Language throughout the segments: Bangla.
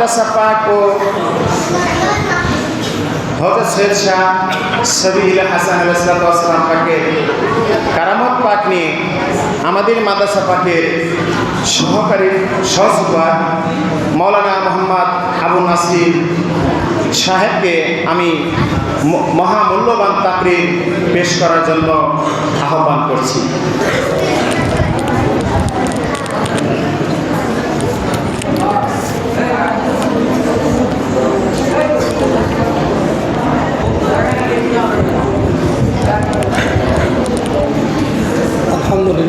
মাদ্রাসা পাক ও হজরত সৈয়দ শাহ সবিল হাসান আলাইসালাম কারামত পাক নিয়ে আমাদের মাদ্রাসা পাকের সহকারী সহসুপার মৌলানা মোহাম্মদ আবু নাসির সাহেবকে আমি মহামূল্যবান তাকরির পেশ করার জন্য আহ্বান করছি।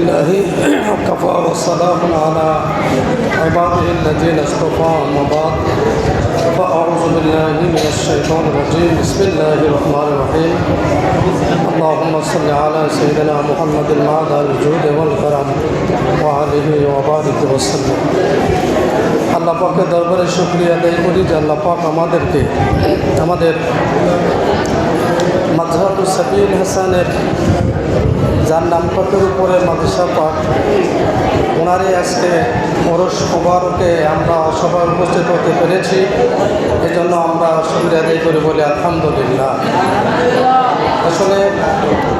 لله وكفى وسلام على عباده الذين اصطفى أما بعد فأعوذ بالله من الشيطان الرجيم بسم الله الرحمن الرحيم اللهم صل على سيدنا محمد المعدى الجود والكرم وعليه وبارك وسلم আল্লাহ পাকের দরবারে শুক্রিয়া আদায় করি যে আল্লাহ পাক আমাদেরকে আমাদের মাজহাতুল সাবিল হাসানের যার নাম পাকের উপরে মাদ্রাসা পাক ওনারই আজকে ওরস মোবারকে আমরা সবাই উপস্থিত হতে পেরেছি। এজন্য আমরা সুবিধা আদায় করে বলি, আলহামদুলিল্লাহ। আসলে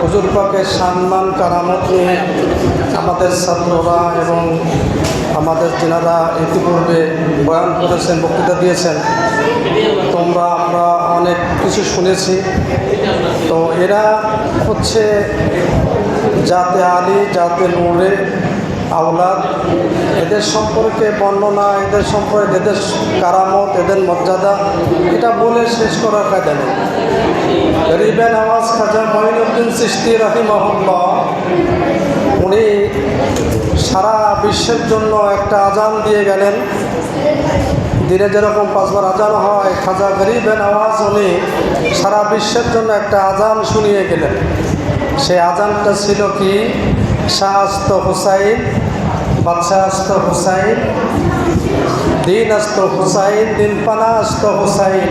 হুজুর পাকের সম্মান, কারামত নিয়ে আমাদের ছাত্ররা এবং আমাদের যেনারা ইতিপূর্বে বয়ান করেছেন, বক্তৃতা দিয়েছেন। তোমরা, আমরা অনেক কিছু শুনেছি। তো এরা হচ্ছে জাতে আলী, জাতে নূরে, আওলাদ। এদের সম্পর্কে বর্ণনা, এদের সম্পর্কে এদের কারামত, এদের মর্যাদা, এটা বলে শেষ করার কাজে নেই। গরিবেন আওয়াজ খাজা মঈনুদ্দিন সৃষ্টি রাহিমহল্লা উনি সারা বিশ্বের জন্য একটা আজান দিয়ে গেলেন। দিনে যেরকম পাঁচবার আজান হয়, খাজা গরিবেন আওয়াজ উনি সারা বিশ্বের জন্য একটা আজান শুনিয়ে গেলেন। সেই আজানটা ছিল কি? শাহ আস্ত হুসাইন বাদশাহ আস্ত হুসাইন দিন আস্ত হুসাইন দিন পানা আস্ত হুসাইন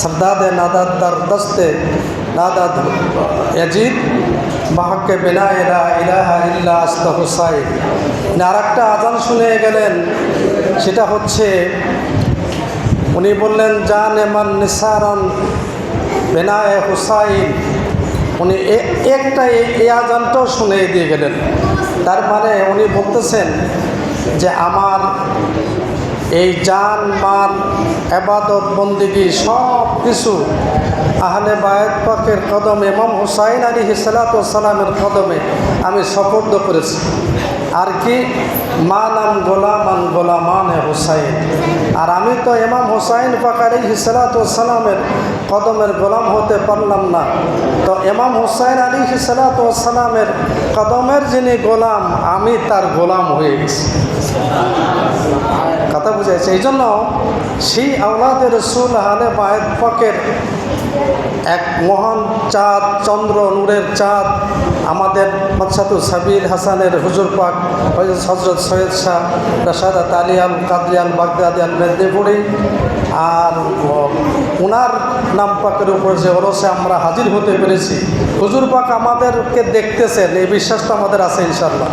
সর্দাদে নাদাদ দার দস্তে, নাদাদ ইয়াজিদ বাহাক্কে বেনা এলা ইলাহা ইল্লা আস্ত হুসাইন। আর একটা আজান শুনে গেলেন, সেটা হচ্ছে, উনি বললেন, জান এমান নিসারন বেনায় হুসাইন। উনি এ- একটা এই আজানটাও শুনে দিয়ে গেলেন। তার মানে উনি বলতেছেন যে আমার এই যান মান এবাদত বন্দিগি সব কিছু আহলে বায়ত পাকের কদমে, ইমাম হুসাইন আলী সালামের কদমে আমি সফর্দ করেছি। আর কি, মা নাম গোলামান গোলামান হুসাইন। আর আমি তো এমাম হুসাইন পাক আলী সালামের কদমের গোলাম হতে পারলাম না। তো এমাম হুসাইন আলী সালামের কদমের যিনি গোলাম, আমি তার গোলাম হয়ে গেছি। কথা বুঝাইছে। এই জন্য সেই আওলাদের রসুল হালে বায়েদ পাকের এক মহান চাঁদ, চন্দ্র নূরের চাঁদ, আমাদের মাদসাতুল সাবির হাসানের হুজুর পাক হজরত সৈয়দ শাহ রাশাদাত আলিয়াল কাদিয়ান বাগদাদিয়ান মেদিনীপুরি আর ওনার নাম পাকের উপর যে ওরসে আমরা হাজির হতে পেরেছি। হুজুর পাক আমাদেরকে দেখতেছেন, এই বিশ্বাসটা আমাদের আছে ইনশাল্লাহ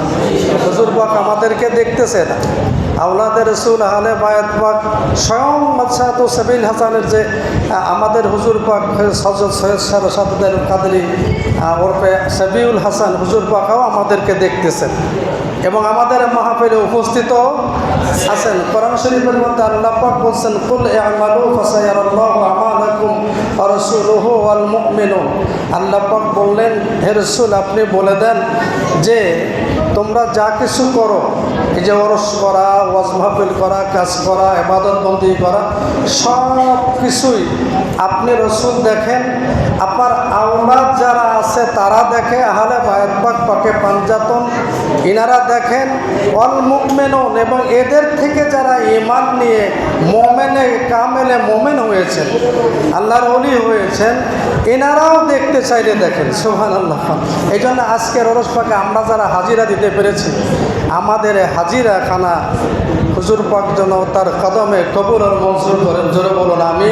হুজুর পাক আমাদেরকে দেখতেছেন। আউলাদের রসুল আহলে বায়াত পাক স্বয়ং মাদসাত সাবিল হাসানের যে আমাদের হুজুর পাক হজরত সৈয়দ শাহ রসাদুদ্দিন কাদরি ওরফে সাবিউল হাসান হুজুর পাকাও আমাদেরকে দেখতেছেন। এবং আমাদের মাহফিলে উপস্থিত আছেন। কোরআন শরীফের মধ্যে আল্লাহ পাক বলছেন, কুল ইয়ামালু ফাসায়ারাল্লাহু আমালাকুম ওয়া রাসূলুহু ওয়াল আল্লাহ পাক বললেন, হে রাসূল, আপনি বলে দেন যে, তোমরা যা কিছু করো এই যে ওরস করা, ওয়াজ মাহফিল করা, কাজ করা এবাদত বন্দি করা সব কিছুই আপনি রসুল দেখেন, আপনার আওলাদ যারা আছে, তারা দেখে আহলে বায়াত পাক পাঞ্জাতন। ইনারা দেখেন, অল মুকমেনন এবং এদের থেকে যারা ইমান নিয়ে মোমেনে, কামেলে মোমেন হয়েছেন, আল্লাহর অলি হয়েছেন এনারাও দেখতে চাইলে দেখেন সোহান আল্লাহ এই জন্য আজকের ওরস পাকে আমরা যারা হাজিরা দিতে পেরেছি, আমাদের হাজিরা খানা হুজুর পাক যেন তার কদমে কবুল আর মঞ্জুর করেন। জোরে বলুন আমি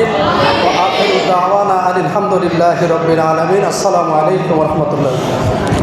আলহামদুলিল্লাহ রবিন আলমিন আসসালামু আলাইকুম রহমতুল্লাহ